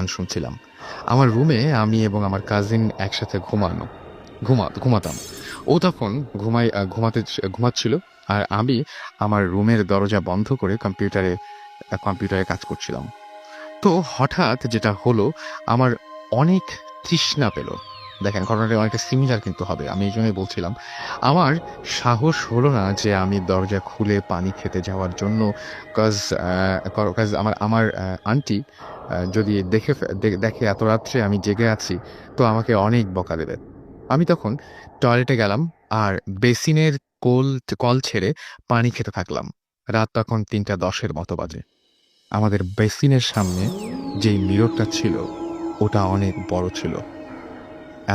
গান শুনছিলাম। আমার রুমে আমি এবং আমার কাজিন একসাথে ঘুমানো, ঘুমা, ঘুমাতাম। ও তখন ঘুমাই ঘুমাতে ঘুমাচ্ছিল আর আমি আমার রুমের দরজা বন্ধ করে কম্পিউটারে কম্পিউটারে কাজ করছিলাম। তো হঠাৎ যেটা হলো, আমার অনেক তৃষ্ণা পেল। দেখেন, ঘটনাটা অনেকটা সিমিলার কিন্তু হবে, আমি এই জন্যই বলছিলাম। আমার সাহস হলো না যে আমি দরজা খুলে পানি খেতে যাওয়ার জন্য কজ কজ আমার আমার আন্টি যদি দেখে দেখে এত রাত্রে আমি জেগে আছি, তো আমাকে অনেক বকা দেবে। আমি তখন টয়লেটে গেলাম আর বেসিনের কোল, কল ছেড়ে পানি খেতে থাকলাম। রাত তখন তিনটা দশের মতো বাজে। আমাদের বেসিনের সামনে যেই মিররটা ছিল, ওটা অনেক বড় ছিল।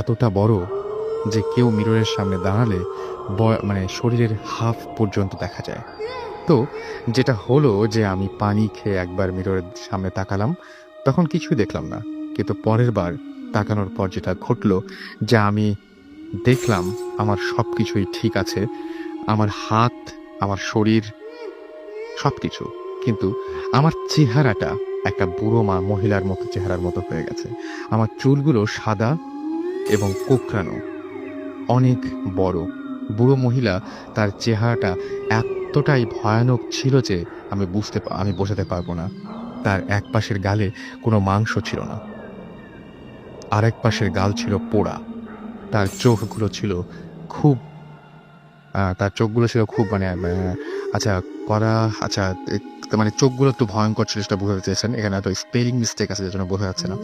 এতটা বড় যে কেউ মিররের সামনে দাঁড়ালে মানে শরীরের হাফ পর্যন্ত দেখা যায়। তো যেটা হলো যে আমি পানি খেয়ে একবার মিররের সামনে তাকালাম, তখন কিছুই দেখলাম না। কিন্তু পরের বার তাকানোর পর যেটা ঘটলো যে আমি দেখলাম আমার সব কিছুই ঠিক আছে, আমার হাত, আমার শরীর সব কিছু কিন্তু আমার চেহারাটা একটা বুড়ো মা মহিলার মতো চেহারার মতো হয়ে গেছে। আমার চুলগুলো সাদা এবং কোকড়ানো অনেক বড়। বুড়ো মহিলা তার চেহারাটা এতটাই ভয়ানক ছিল যে আমি বুঝতে আমি বোঝাতে পারব না। তার এক পাশের গালে কোনো মাংস ছিল না। আরেক পাশের গাল ছিল পোড়া। তার চোখগুলো ছিল খুব তার চোখগুলো ছিল খুব মানে আচ্ছা করা আচ্ছা মানে চোখগুলো একটু ভয়ঙ্কর ছিল সেটা বোঝাতে চেয়েছেন এখানে হয়তো স্পেলিং মিস্টেক আছে, যেজন্য বোঝা যাচ্ছে না।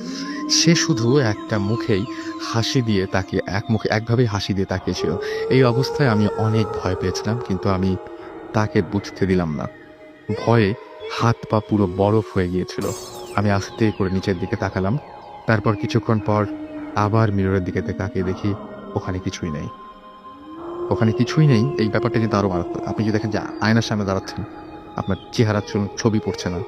সে শুধু একটা মুখেই হাসি দিয়ে তাকিয়ে, এক মুখে, একভাবেই হাসি দিয়ে তাকিয়েছিল। এই অবস্থায় আমি অনেক ভয় পেয়েছিলাম, কিন্তু আমি তাকে বুঝতে দিলাম না। ভয়ে হাত পা পুরো বরফ হয়ে গিয়েছিল। আমি আস্তে করে নিচের দিকে তাকালাম। তারপর কিছুক্ষণ পর আবার মিররের দিকে তাকিয়ে দেখি, ওখানে কিছুই নেই। ওখানে কিছুই নেই। এই ব্যাপারটা কিন্তু আরও মারাত্মক। আপনি যদি দেখেন যে আয়নার সামনে দাঁড়াচ্ছেন আপনার চেহারা ছবি পড়ছে না।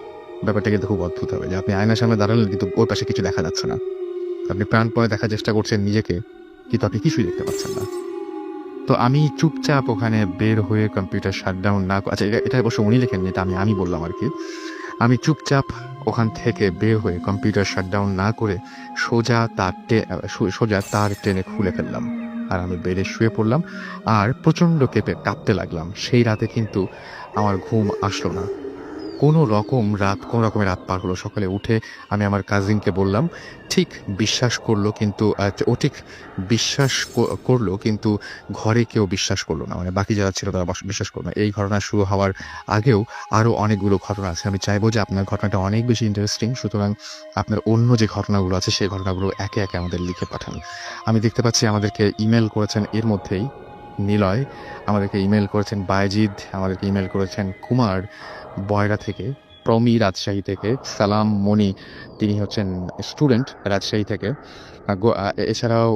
ব্যাপারটা কিন্তু খুব অদ্ভুত হবে যে আপনি আয়নার সামনে দাঁড়ালেন কিন্তু ওর পাশে কিছু দেখা যাচ্ছে না। আপনি প্রাণপণে দেখার চেষ্টা করছেন নিজেকে, কিন্তু আপনি কিছুই দেখতে পাচ্ছেন না। তো আমি চুপচাপ ওখানে বের হয়ে কম্পিউটার শাটডাউন না আচ্ছা এটা এটা অবশ্য উনি লেখেন এটা আমি আমি বললাম আর কি। আমি চুপচাপ ওখান থেকে বের হয়ে কম্পিউটার শাটডাউন না করে সোজা তার সোজা তার টেনে খুলে ফেললাম। আর আমি বেডে শুয়ে পড়লাম আর প্রচণ্ড কেঁপে কাঁপতে লাগলাম। সেই রাতে কিন্তু আমার ঘুম আসলো না। কোনো রকম রাত, কোনো রকমের রাত পার হলো। সকালে উঠে আমি আমার কাজিনকে বললাম, ঠিক বিশ্বাস করল কিন্তু ও ঠিক বিশ্বাস করল কিন্তু ঘরে কেউ বিশ্বাস করল না। মানে বাকি যারা ছিল তারা বিশ্বাস করল না। এই ঘটনা শুরু হওয়ার আগেও আরও অনেকগুলো ঘটনা আছে। আমি চাইব যে আপনার ঘটনাটা অনেক বেশি ইন্টারেস্টিং সুতরাং আপনার অন্য যে ঘটনাগুলো আছে, সেই ঘটনাগুলো একে একে আমাদের লিখে পাঠান। আমি দেখতে পাচ্ছি আমাদেরকে ইমেল করেছেন এর মধ্যেই নিলয়, আমাদেরকে ইমেল করেছেন বায়জিদ আমাদেরকে ইমেল করেছেন কুমার বয়রা থেকে প্রমি রাজশাহী থেকে সালাম মনি তিনি হচ্ছেন স্টুডেন্ট রাজশাহী থেকে। এছাড়াও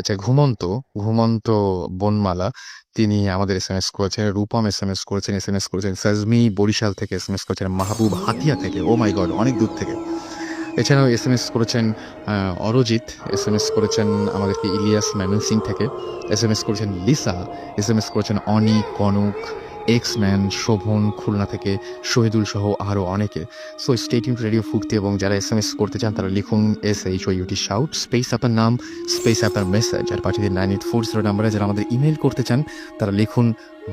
আচ্ছা, ঘুমন্ত ঘুমন্ত বনমালা তিনি আমাদের এস এম এস করেছেন রূপম এস এম এস করেছেন এস এম এস করেছেন সাজমি বরিশাল থেকে এস এম এস করেছেন মাহবুব হাতিয়া থেকে ও মাই গড অনেক দূর থেকে। এছাড়াও এস এম এস করেছেন অরজিৎ এস এম এস করেছেন আমাদেরকে ইলিয়াস ময়মনসিং থেকে এস এম এস করেছেন লিসা এস এম এস করেছেন অনি কনক এক্স ম্যান শোভন, খুলনা থেকে শহীদুল সহ আরও অনেকে। সো স্টেটিং রেডিও ফুর্তি এবং যারা এস এম এস করতে চান, তারা লিখুন S H O U T shout space আপনার নাম স্পেস আপনার মেসেজ আর পাঠিয়ে দিন নাইন এইট ফোর জিরো নাম্বারে যারা আমাদের ইমেল করতে চান, তারা লিখুন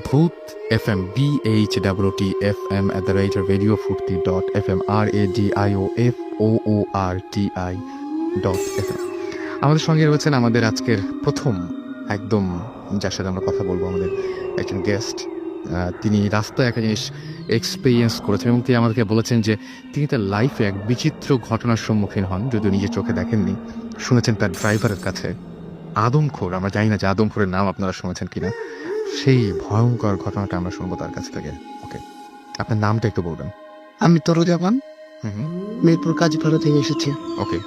ভূত F M B H W T F M at the rate radio Foorti dot F M R A D I O F O O R T I dot F M আমাদের সঙ্গে রয়েছেন আমাদের আজকের প্রথম, একদম যার সাথে আমরা কথা বলব, আমাদের একজন গেস্ট তিনি রাস্তায় একটা জিনিস এক্সপিরিয়েন্স করেছেন এবং তিনি আমাদেরকে বলেছেন যে তিনি তার লাইফে এক বিচিত্র ঘটনার সম্মুখীন হন যদিও নিজের চোখে দেখেননি। শুনেছেন তার ড্রাইভারের কাছে আদমখোর আমরা জানি না যে আদমখোরের নাম আপনারা শুনেছেন কিনা। সেই ভয়ঙ্কর ঘটনাটা আমরা শুনব তার কাছ থেকে। ওকে আপনার নামটা একটু বলবেন। আমি হুম মিরপুর কাজীপাড়া থেকে এসেছি। ওকে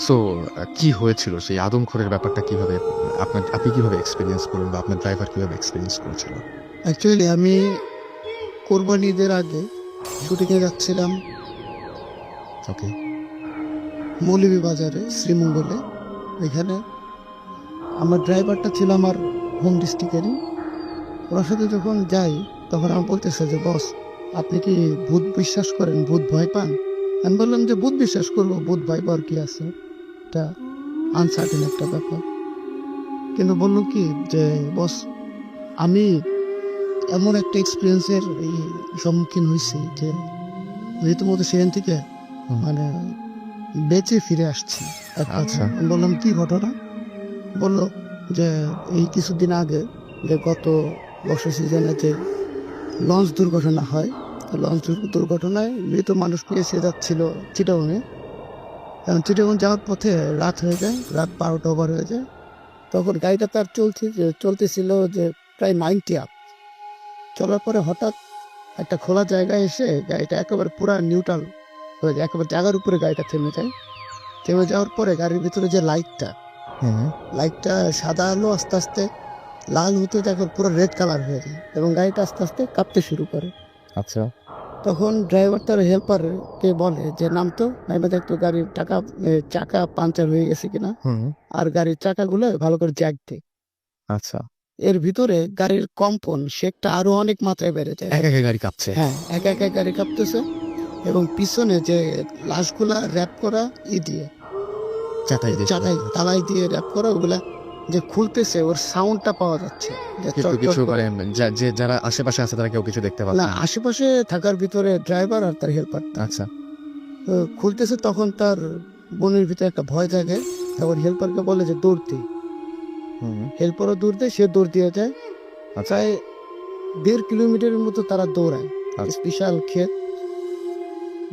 সো কি হয়েছিল? সেই আদমখোরের ব্যাপারটা কীভাবে আপনার আপনি কীভাবে এক্সপিরিয়েন্স করলেন বা আপনার ড্রাইভার কীভাবে এক্সপিরিয়েন্স করেছিল? অ্যাকচুয়ালি আমি কোরবানি ঈদের আগে শুটিংয়ে যাচ্ছিলাম। ওকে। মৌলভী বাজারে শ্রীমঙ্গলে। এখানে আমার ড্রাইভারটা ছিল আমার হোম ডিস্ট্রিক্টেরই ওনার সাথে যখন যাই তখন আমার বলতেছে যে বস আপনি কি ভূত বিশ্বাস করেন? ভূত ভয় পান? আমি বললাম যে ভূত বিশ্বাস করব ভূত ভয় পাওয়ার কি আছে? এটা আনসার্টেন একটা ব্যাপার। কিন্তু বলল কি যে বস আমি এমন একটা এক্সপিরিয়েন্সের এই সম্মুখীন হয়েছি যে রীতিমতো সেখান থেকে মানে বেঁচে ফিরে আসছি। আচ্ছা। বললাম কি ঘটনা? বলল যে এই কিছুদিন আগে যে গত বর্ষা সিজনে যে লঞ্চ দুর্ঘটনা হয় লঞ্চ দুর্ঘটনায় মৃত মানুষ নিয়ে সে যাচ্ছিল চিটাগংয়ে এবং চিটাগং যাওয়ার পথে রাত হয়ে যায় রাত বারোটা ওভার হয়ে যায়। তখন গাড়িটা তার চলছে যে চলতেছিল যে প্রায় নাইনটি আপ চলার পরে হঠাৎ একটা খোলা জায়গায় এসে গাড়িটা একেবারে পুরা নিউট্রাল হয়ে যায় একেবারে জায়গার উপরে গাড়িটা থেমে যায়। থেমে যাওয়ার পরে গাড়ির ভিতরে যে লাইটটা লাইটটা সাদা আলো আস্তে আস্তে লাল হতে দেখো পুরো রেড কালার হয়ে যায় এবং গাড়িটা আস্তে আস্তে কাঁপতে শুরু করে। আচ্ছা। তখন ড্রাইভার তার হেল্পারকে বলে যে নাম তো নাইবা দেখতো গাড়ির টাকা চাকা পাঞ্চার হয়ে গেছে কিনা। আর গাড়ির চাকাগুলো ভালো করে জ্যাক দে। আচ্ছা। এর ভিতরে গাড়ির কম্পন সেটা আরও অনেক মাত্রায় বেড়ে যায়। এক একা গাড়ি কাঁপছে। হ্যাঁ এক এক গাড়ি কাঁপতেছে এবং পিছনে যে লাশগুলা র্যাপ করা ই দিয়ে চাটাই দিয়ে চাটাই তালাই দিয়ে র্যাপ করা ওগুলা যে খুলতেছে ওর সাউন্ডটা পাওয়া যাচ্ছে। কিছু করে। যে যারা আশেপাশে আছে তারা কেউ কিছু দেখতে পাচ্ছে না আশেপাশে থাকার ভিতরে ড্রাইভার আর তার হেল্পার আচ্ছা। খুলতেছে তখন তার বোনের ভিতরে একটা ভয় জাগে তারপর হেল্পারকে বলে যে দৌড়তে হুম হেল্পারও দৌড় দেয় সে দৌড় দিয়ে যায়। আচ্ছা। প্রায় দেড় কিলোমিটারের মতো তারা দৌড়ায়। আচ্ছা। স্পেশাল ক্ষেত।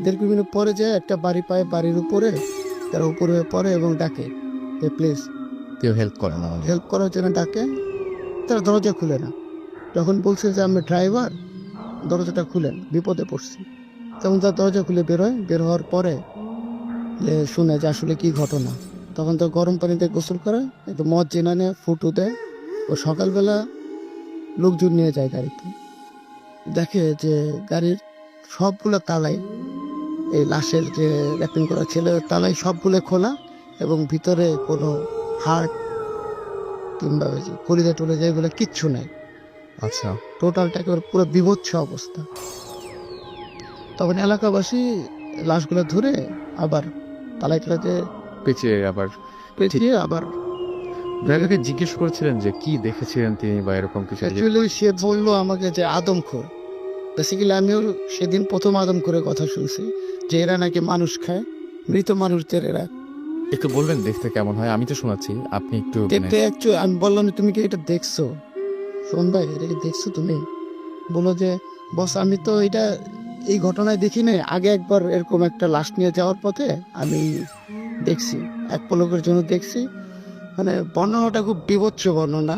দেড় কিলোমিটার পরে যায় একটা বাড়ি পায় বাড়ির উপরে। তারা উপরে পড়ে এবং ডাকে যে প্লিজ। কেউ হেল্প করে না হেল্প করার জন্য ডাকে। তারা দরজা খুলে না। যখন বলছে যে আমি ড্রাইভার। দরজাটা খুলেন বিপদে পড়ছি। তখন তার দরজা খুলে বেরোয় বের হওয়ার পরে শুনে যে আসলে কি ঘটনা। তখন তো গরম পানিতে গোসল করে একটু মদ জেনা নেয় ফুটু দেয়। ও সকালবেলা লোকজন নিয়ে যায় গাড়িতে। দেখে যে গাড়ির সবগুলো তালাই এই লাশের যে র্যাপিং করা ছিল তালাই সবগুলো খোলা এবং ভিতরে কোনো হার্ট কিংবা ওই যে কলিজা টলিজা এগুলো কিচ্ছু নাই। আচ্ছা। টোটালটা একেবারে পুরো বিভৎস অবস্থা। তখন এলাকাবাসী লাশগুলো ধরে আবার তালাইটাতে পেঁচিয়ে আবার পেঁচিয়ে আবার ড্রাইভারকে জিজ্ঞেস করেছিলেন যে কি দেখেছিলেন তিনি বা এরকম কিছু? অ্যাকচুয়ালি সে বলল আমাকে যে আদমখোর বেসিক্যালি আমিও সেদিন প্রথম আদম করে কথা শুনছি যে এরা নাকি মানুষ খায় মৃত মানুষদের এরা। একটু বলবেন দেখতে কেমন হয়? আমি তো শোনাচ্ছি আপনি একটু মানে- দেখতে অ্যাকচুয়ালি আমি বললাম তুমি কি এটা দেখছ? শোন ভাই এটা কি দেখছ তুমি? বলো যে বস আমি তো এটা এই ঘটনায় দেখি নাই আগে একবার এরকম একটা লাশ নিয়ে যাওয়ার পথে আমি দেখছি। এক পলকের জন্য দেখছি। মানে বর্ণনাটা খুব বিভৎস বর্ণনা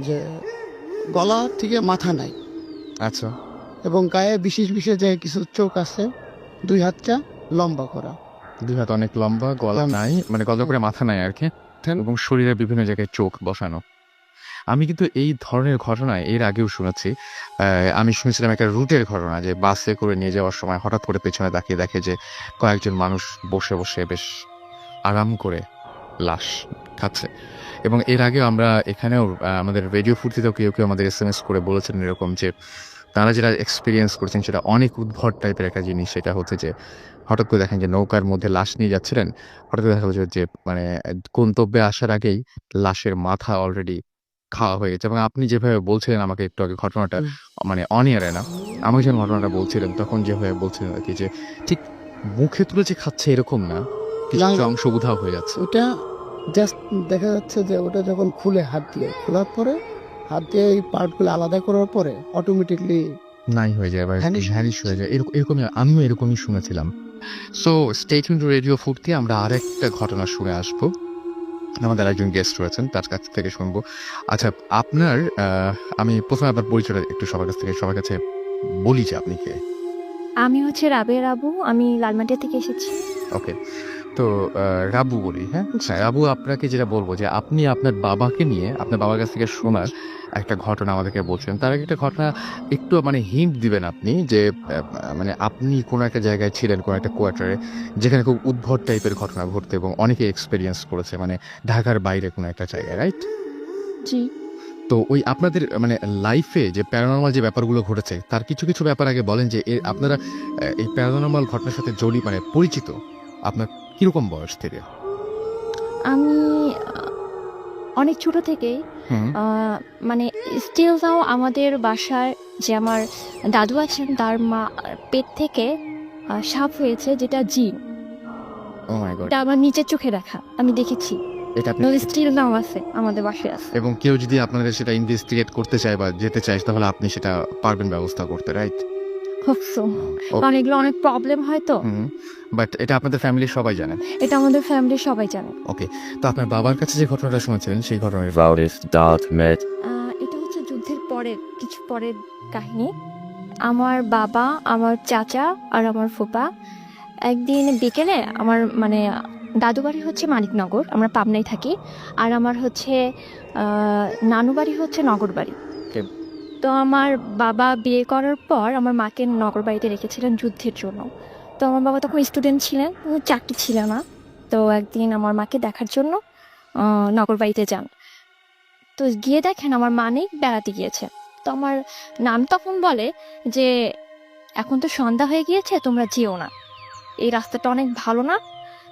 যে গলা থেকে মাথা নাই। আচ্ছা। এবং গায়ে বিশেষ বিশেষ যে কিছু চোখ আছে দুই হাতটা লম্বা করা। দুই হাত অনেক লম্বা গলা নাই মানে গলা করে মাথা নাই আর কি। এবং শরীরের বিভিন্ন জায়গায় চোখ বসানো। আমি কিন্তু এই ধরনের ঘটনা এর আগেও শুনেছি। আমি শুনেছিলাম একটা রুটের ঘটনা যে বাসে করে নিয়ে যাওয়ার সময় হঠাৎ করে পেছনে তাকিয়ে দেখে যে কয়েকজন মানুষ বসে বসে বেশ আরাম করে লাশ খাচ্ছে। এবং এর আগে আমরা এখানেও আমাদের রেডিও ফুর্তিতেও কেউ কেউ আমাদের এস এম এস করে বলেছেন এরকম যে তারা যেটা এক্সপিরিয়েন্স করছেন সেটা অনেক উদ্ভট টাইপের একটা জিনিস। সেটা হচ্ছে যে হঠাৎ করে দেখেন যে নৌকার মধ্যে লাশ নিয়ে যাচ্ছিলেন। হঠাৎ করে দেখা যাচ্ছে যে মানে গন্তব্যে আসার আগেই লাশের মাথা অলরেডি খাওয়া হয়ে গেছে। এবং আপনি যেভাবে বলছিলেন আমাকে একটু আগে ঘটনাটা। মানে অনিয়ারে না আমাকে যখন ঘটনাটা বলছিলেন তখন যেভাবে বলছিলেন আর কি যে ঠিক মুখে তুলে যে খাচ্ছে এরকম না কিছু অংশ উধাও হয়ে যাচ্ছে। ওটা জাস্ট দেখা যাচ্ছে যে ওটা যখন খুলে হাত দিয়ে খোলার পরে হাত দিয়ে এই পার্টগুলো আলাদা করার পরে অটোমেটিকলি নাই হয়ে যায় বা ভ্যানিশ হয়ে যায়। এরকম এরকমই আমিও এরকমই শুনেছিলাম। সো স্টেট টু রেডিও ফুর্তি আমরা আরেকটা ঘটনা শুনে আসব। আমাদের একজন গেস্ট রয়েছেন তার কাছ থেকে শুনব। আচ্ছা আপনার আমি প্রথমে আপনার পরিচয়টা একটু সবার কাছ থেকে সবার কাছে বলি যে আপনি কে? আমি হচ্ছে রাবের আবু আমি লালমাটিয়া থেকে এসেছি। ওকে তো রাবু বলি হ্যাঁ? হ্যাঁ, রাবু আপনাকে যেটা বলব যে আপনি আপনার বাবাকে নিয়ে আপনার বাবার কাছ থেকে শোনার একটা ঘটনা আমাদেরকে বলছেন। তার আগে একটা ঘটনা একটু মানে হিন্ট দিবেন আপনি যে মানে আপনি কোনো একটা জায়গায় ছিলেন কোনো একটা কোয়ার্টারে যেখানে খুব উদ্ভট টাইপের ঘটনা ঘটতে এবং অনেকে এক্সপিরিয়েন্স করেছে মানে ঢাকার বাইরে কোনো একটা জায়গায় রাইট জি। তো ওই আপনাদের মানে লাইফে যে প্যারানর্মাল যে ব্যাপারগুলো ঘটেছে তার কিছু কিছু ব্যাপার আগে বলেন যে আপনারা এই প্যারানর্মাল ঘটনার সাথে জড়ি মানে পরিচিত? আপনার কীরকম বয়স থেকে? আমি অনেক ছোট থেকেই মানে স্টিল তাও আমাদের বাসায় যে আমার দাদু আছেন তার মা পেট থেকে সাপ হয়েছে যেটা জিন। ও মাই এটা আমার নিচের চোখে দেখা আমি দেখেছি। এটা আপনি স্টিল নাও আছে আমাদের বাসায় আছে। এবং কেউ যদি আপনাদের সেটা ইনভেস্টিগেট করতে চায় বা যেতে চায় তাহলে আপনি সেটা পারবেন ব্যবস্থা করতে রাইট খুব সো এগুলো অনেক প্রবলেম হয় তো। বাট এটা আপনাদের ফ্যামিলির সবাই জানেন এটা আমাদের ফ্যামিলির সবাই জানে। ওকে তো আপনার বাবার কাছে যে ঘটনাটা শুনেছিলেন সেই met আহ, এটা হচ্ছে যুদ্ধের পরের কিছু পরের কাহিনী। আমার বাবা আমার চাচা আর আমার ফুপা একদিন বিকেলে আমার মানে দাদু বাড়ি হচ্ছে মানিকনগর আমরা পাবনায় থাকি। আর আমার হচ্ছে আহ, নানু বাড়ি হচ্ছে নগর বাড়ি। Okay. তো আমার বাবা বিয়ে করার পর আমার মাকে নগর বাড়িতে রেখেছিলেন যুদ্ধের জন্য। তো আমার বাবা তখন স্টুডেন্ট ছিলেন চাকরি ছিল না। তো একদিন আমার মাকে দেখার জন্য নগর বাড়িতে যান। তো গিয়ে দেখেন আমার মা নেই বেড়াতে গিয়েছে। তো আমার নাম তখন বলে যে এখন তো সন্ধ্যা হয়ে গিয়েছে তোমরা যেও না। এই রাস্তাটা অনেক ভালো না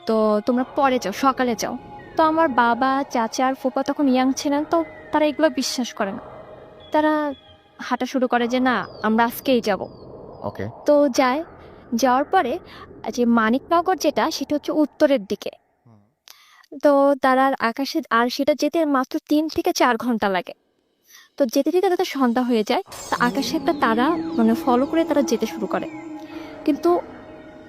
তো তোমরা পরে যাও সকালে যাও। তো আমার বাবা চাচা আর ফুপা তখন ইয়াং ছিলেন তো তারা এগুলো বিশ্বাস করে না। তারা হাঁটা শুরু করে যে না আমরা আজকেই যাব। ওকে তো যায় যাওয়ার পরে যে মানিকনগর যেটা সেটা হচ্ছে উত্তরের দিকে। তো তারা আকাশে আর সেটা যেতে মাত্র তিন থেকে চার ঘণ্টা লাগে। তো যেতে যেতে তাদের সন্ধ্যা হয়ে যায়। তো আকাশে একটা তারা মানে ফলো করে তারা যেতে শুরু করে। কিন্তু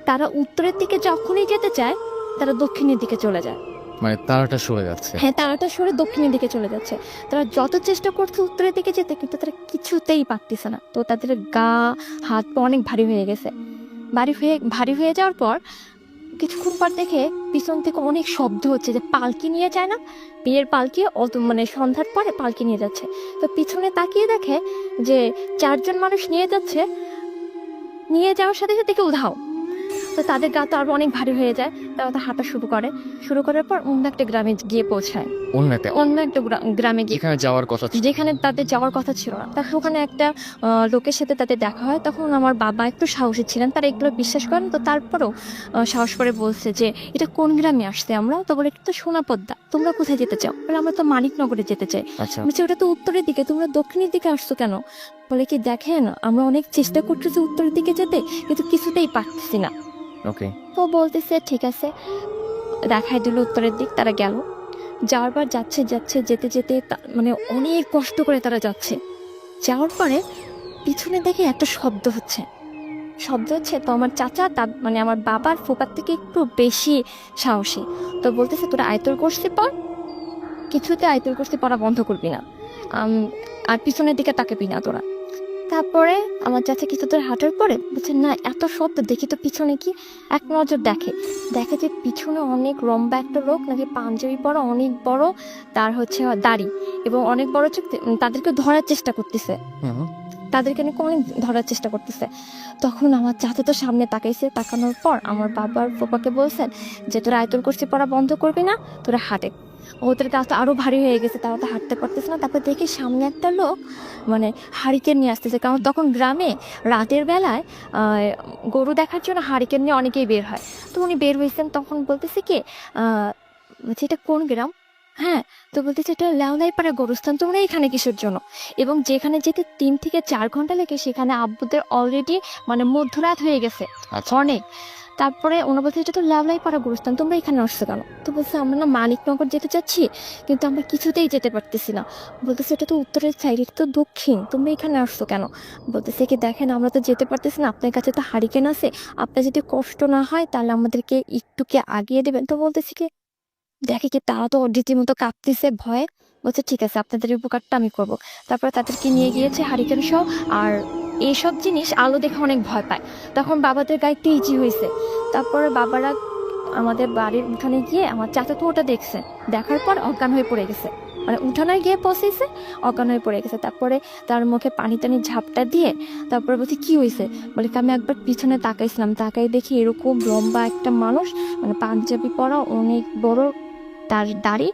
তারা উত্তরের দিকে যখনই যেতে চায় তারা দক্ষিণের দিকে চলে যায়। মানে তারাটা সরে যাচ্ছে। হ্যাঁ তারাটা সরে দক্ষিণের দিকে চলে যাচ্ছে। তারা যত চেষ্টা করছে উত্তরের দিকে যেতে কিন্তু তারা কিছুতেই পারতেছে না। তো তাদের গা হাত পা অনেক ভারী হয়ে গেছে। ভারী হয়ে ভারী হয়ে যাওয়ার পর কিছুক্ষণ পর দেখে পিছন থেকে অনেক শব্দ হচ্ছে যে পালকি নিয়ে যায় না? বিয়ের পালকি অত মানে সন্ধ্যার পরে পালকি নিয়ে যাচ্ছে। তো পিছনে তাকিয়ে দেখে যে চারজন মানুষ নিয়ে যাচ্ছে। নিয়ে যাওয়ার সাথে সাথে কেউ ধাও তো তাদের গা তো আরও অনেক ভারী হয়ে যায়। তারা তো হাঁটা শুরু করে। শুরু করার পর অন্য একটা গ্রামে গিয়ে পৌঁছায়। অন্য একটা? গ্রা- গ্রামে গিয়ে। এখানে যাওয়ার কথা ছিল। যেখানে তাদের যাওয়ার কথা ছিল না। ওখানে একটা আহ, লোকের সাথে তাদের দেখা হয়। তখন আমার বাবা একটু সাহসী ছিলেন। তারা এগুলো বিশ্বাস করেন। তো তারপরেও আহ, সাহস করে বলছে যে এটা কোন গ্রামে আসছে আমরা? তো বলে এটা তো সোনাপদ্মা। তোমরা কোথায় যেতে চাও? বলে আমরা তো মানিকনগরে যেতে চাই। আচ্ছা। বলছে ওটা তো উত্তরের দিকে। তোমরা দক্ষিণের দিকে আসছো কেন? বলে কি দেখেন আমরা অনেক চেষ্টা করতেছি উত্তরের দিকে যেতে কিন্তু কিছুতেই পারতেছি না। ওকে। তো বলতেছে, ঠিক আছে। দেখাই দিল উত্তরের দিক, তারা গেল। যাওয়ার পর যাচ্ছে যাচ্ছে, যেতে যেতে মানে অনেক কষ্ট করে তারা যাচ্ছে। যাওয়ার পরে পিছনে দেখে একটা শব্দ হচ্ছে। শব্দ হচ্ছে, তো আমার চাচা, তার মানে আমার বাবার ফোকার থেকে একটু বেশি সাহসী। তো বলতেছে, তোরা আয়তর করছি পর কিছুতে আয়তর করছি পড়া বন্ধ করবি না। আর পিছনের দিকে তাকাবি না তোরা। তারপরে আমার চাচা কিছু দূর হাঁটার পরে? বলছে না এত শব্দ দেখি তো পিছনে কি? এক নজর দেখে। দেখে যে পিছনে অনেক লম্বা একটা লোক নাকি পাঞ্জাবি পরা অনেক বড় তার হচ্ছে দাড়ি। এবং অনেক বড় চোখ তাদেরকে ধরার চেষ্টা করতেছে। তাদেরকে নাকি অনেক ধরার চেষ্টা করতেছে। তখন আমার চাচা তো সামনে তাকাইছে তাকানোর পর আমার বাবার বাবাকে বলছেন যে তোরা আয়তন করছি পড়া বন্ধ করবি না তোরা হাঁটে। ওদের গাছ তো আরও ভারী হয়ে গেছে তারা তো হাঁটতে পারতেছে না। তারপর দেখি সামনে একটা লোক মানে হারিকেন নিয়ে আসতেছে। কারণ তখন গ্রামে রাতের বেলায় গরু দেখার জন্য হারিকেন নিয়ে অনেকেই বের হয়। তো উনি বের হয়েছেন তখন বলতেছে কি বলছে এটা কোন গ্রাম? হ্যাঁ তো বলতেছে এটা লেওলাই পাড়া গরুস্থান। তোমরা এখানে কিসের জন্য? এবং যেখানে যেতে তিন থেকে চার ঘণ্টা লেগে সেখানে আব্বুদের অলরেডি মানে মধ্যরাত হয়ে গেছে। আচ্ছা। অনেক। তারপরে ওনা বলছে, এটা তো লাভলাই পাড়া গুরুস্থান, তোমরা এখানে আসছো কেন? তো বলছে, আমরা না মানিকনগর যেতে চাচ্ছি, কিন্তু আমরা কিছুতেই যেতে পারতেছি না। বলতেছে, এটা তো উত্তরের সাইড এটা তো দক্ষিণ, তোমরা এখানে আসছো কেন? বলতেছে কি দেখেন, আমরা তো যেতে পারতেছি না, আপনার কাছে তো হারিকেন আছে, আপনার যদি কষ্ট না হয়, তাহলে আমাদেরকে একটুকে আগিয়ে দেবেন। তো বলতেছি কি, দেখে কি তারা তো রীতিমতো কাঁপতেছে, ভয়ে? বলছে, ঠিক আছে, আপনাদের উপকারটা আমি করব। তারপর তাদেরকে নিয়ে গিয়েছে হারিকেন সহ আর এইসব জিনিস আলো দেখে অনেক ভয় পায়। তখন বাবাদের গায়ে ইজি হয়েছে। তারপরে বাবারা আমাদের বাড়ির উঠানে গিয়ে, আমার চাচা তো ওটা দেখছে। দেখার পর অজ্ঞান হয়ে পড়ে গেছে। মানে উঠানে গিয়ে পৌঁছেছে, অজ্ঞান হয়ে পড়ে গেছে। তারপরে তার মুখে পানি টানি ঝাপটা দিয়ে, তারপরে বলছি, কি হয়েছে? বলে, আমি একবার পিছনে তাকাইছিলাম। তাকাই দেখি এরকম লম্বা একটা মানুষ মানে পাঞ্জাবি পরা, অনেক বড় তার দাড়ি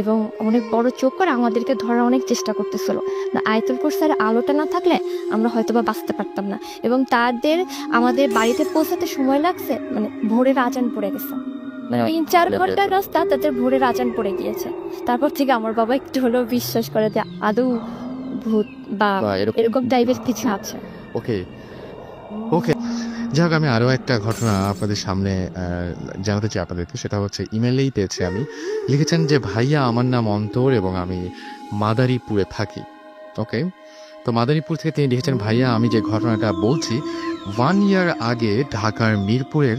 এবং অনেক বড় চোখ করে আমাদেরকে ধরার অনেক চেষ্টা করতেছিল। না আয়তুল কুরসার আলোটা না থাকলে আমরা হয়তো বা বাঁচতে পারতাম না এবং তাদের আমাদের বাড়িতে পৌঁছাতে সময় লাগছে মানে ভোরের আজান পড়ে গেছে। মানে ওই চার ঘণ্টার রাস্তা তাদের ভোরের আজান পড়ে গিয়েছে। তারপর থেকে আমার বাবা একটু হলেও বিশ্বাস করে যে আদৌ ভূত বা এরকম টাইপের কিছু আছে। ওকে ওকে যাই হোক আমি আরও একটা ঘটনা আপনাদের সামনে জানাতে চাই আপনাদেরকে। সেটা হচ্ছে ইমেলেই পেয়েছি আমি। লিখেছেন যে, ভাইয়া, আমার নাম অন্তর এবং আমি মাদারীপুরে থাকি। ওকে? তো মাদারীপুর থেকে তিনি লিখেছেন, ভাইয়া, আমি যে ঘটনাটা বলছি ওয়ান ইয়ার আগে ঢাকার মিরপুরের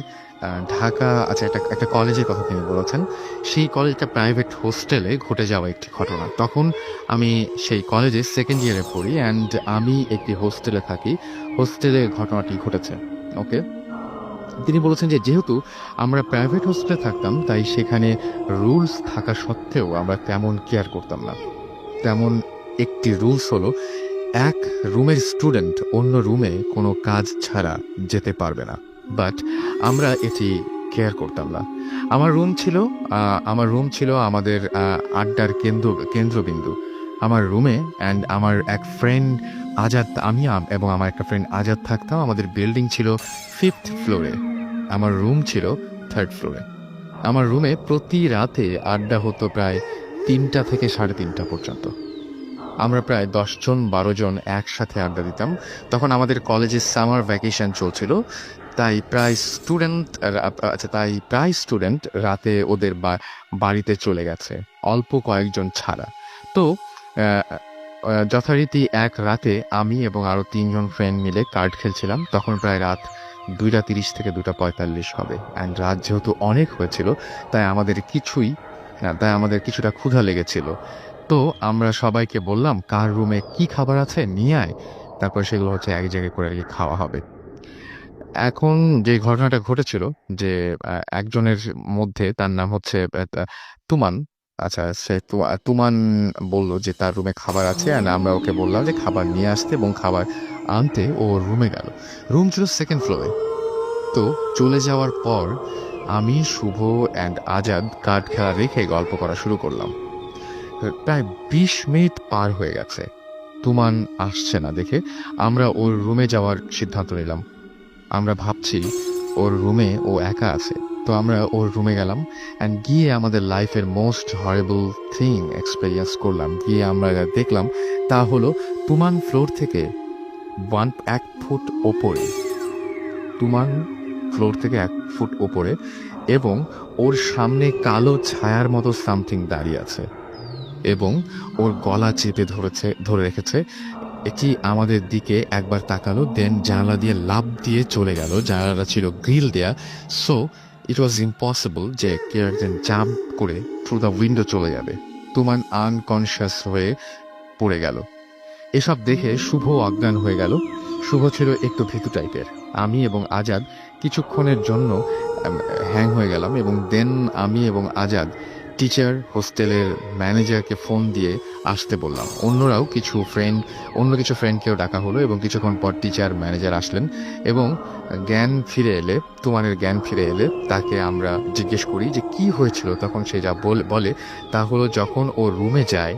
ঢাকা আচ্ছা একটা একটা কলেজের কথা তিনি বলেছেন। সেই কলেজটা প্রাইভেট হোস্টেলে ঘটে যাওয়া একটি ঘটনা। তখন আমি সেই কলেজে সেকেন্ড ইয়ারে পড়ি অ্যান্ড আমি একটি হোস্টেলে থাকি। হোস্টেলে ঘটনাটি ঘটেছে। ওকে? তিনি বলেছেন যে, যেহেতু আমরা প্রাইভেট হোস্টেলে থাকতাম, তাই সেখানে রুলস থাকা সত্ত্বেও আমরা তেমন কেয়ার করতাম না। তেমন একটি রুলস হলো, এক রুমের স্টুডেন্ট অন্য রুমে কোনো কাজ ছাড়া যেতে পারবে না। বাট আমরা এটি কেয়ার করতাম না। আমার রুম ছিল আমার রুম ছিল আমাদের আড্ডার কেন্দ্র, কেন্দ্রবিন্দু। আমার রুমে অ্যান্ড আমার এক ফ্রেন্ড আজাদ আমি এবং আমার একটা ফ্রেন্ড আজাদ থাকতাম, আমাদের বিল্ডিং ছিল ফিফথ ফ্লোরে আমার রুম ছিল থার্ড ফ্লোরে আমার রুমে প্রতি রাতে আড্ডা হতো প্রায় তিনটা থেকে সাড়ে তিনটা পর্যন্ত। আমরা প্রায় দশজন বারো জন একসাথে আড্ডা দিতাম। তখন আমাদের কলেজে সামার ভ্যাকেশন চলছিল। তাই প্রায় স্টুডেন্ট আচ্ছা তাই প্রায় স্টুডেন্ট রাতে ওদের বাড়িতে চলে গেছে। অল্প কয়েকজন ছাড়া। তো যথারীতি এক রাতে আমি এবং আরও তিনজন ফ্রেন্ড মিলে কার্ড খেলছিলাম। তখন প্রায় রাত দুইটা তিরিশ থেকে দুটা পঁয়তাল্লিশ হবে। অ্যান্ড রাত যেহেতু অনেক হয়েছিল, তাই আমাদের কিছুই, না, তাই আমাদের কিছুটা ক্ষুধা লেগেছিল। তো আমরা সবাইকে বললাম, কার রুমে কি খাবার আছে? নিয়ে আয়। তারপর সেগুলো হচ্ছে এক জায়গায় করে খাওয়া হবে। এখন যে ঘটনাটা ঘটেছিল, যে একজনের মধ্যে তার নাম হচ্ছে তুমান। আচ্ছা সে তুমান বলল যে তার রুমে খাবার আছে আর আমরা ওকে বললাম যে খাবার নিয়ে আসতে এবং খাবার আনতে ও রুমে গেল। রুম ছিল সেকেন্ড ফ্লোরে তো চলে যাওয়ার পর আমি, শুভ অ্যান্ড আজাদ কার্ড খেলা রেখে গল্প করা শুরু করলাম। প্রায় বিশ মিনিট পার হয়ে গেছে। তুমান আসছে না দেখে আমরা ওর রুমে যাওয়ার সিদ্ধান্ত নিলাম। আমরা ভাবছি ওর রুমে ও একা আছে। তো আমরা ওর রুমে গেলাম অ্যান্ড গিয়ে আমাদের লাইফের মোস্ট হরেবল থিং এক্সপেরিয়েন্স করলাম। গিয়ে আমরা দেখলাম, তা হলো তুমান ফ্লোর থেকে ওয়ান এক ফুট ওপরে, তুমান ফ্লোর থেকে এক ফুট ওপরে, এবং ওর সামনে কালো ছায়ার মতো সামথিং দাঁড়িয়ে আছে, এবং ওর গলা চেপে ধরেছে, ধরে রেখেছে। এটি আমাদের দিকে একবার তাকালো দেন জানালা দিয়ে লাভ দিয়ে চলে গেল, জানালাটা ছিল গ্রিল দেয়া। সো ইট ওয়াজ ইম্পসিবল যে কেউ একজন জাম্প করে থ্রু দ্য উইন্ডো চলে যাবে। তুমান আনকনশিয়াস হয়ে পড়ে গেল। এসব দেখে শুভ অজ্ঞান হয়ে গেল। শুভ ছিল একটু ভীতু টাইপের। আমি এবং আজাদ কিছুক্ষণের জন্য হ্যাং হয়ে গেলাম এবং দেন আমি এবং আজাদ টিচার হোস্টেলের ম্যানেজারকে ফোন দিয়ে আসতে বললাম। অন্যরাও কিছু ফ্রেন্ড অন্য কিছু ফ্রেন্ডকেও ডাকা হলো এবং কিছুক্ষণ পর টিচার ম্যানেজার আসলেন এবং জ্ঞান ফিরে এলে, তুমানের জ্ঞান ফিরে এলে তাকে আমরা জিজ্ঞেস করি যে, কি হয়েছিল? তখন সে যা বল- বলে তা হলো, যখন ও রুমে যায়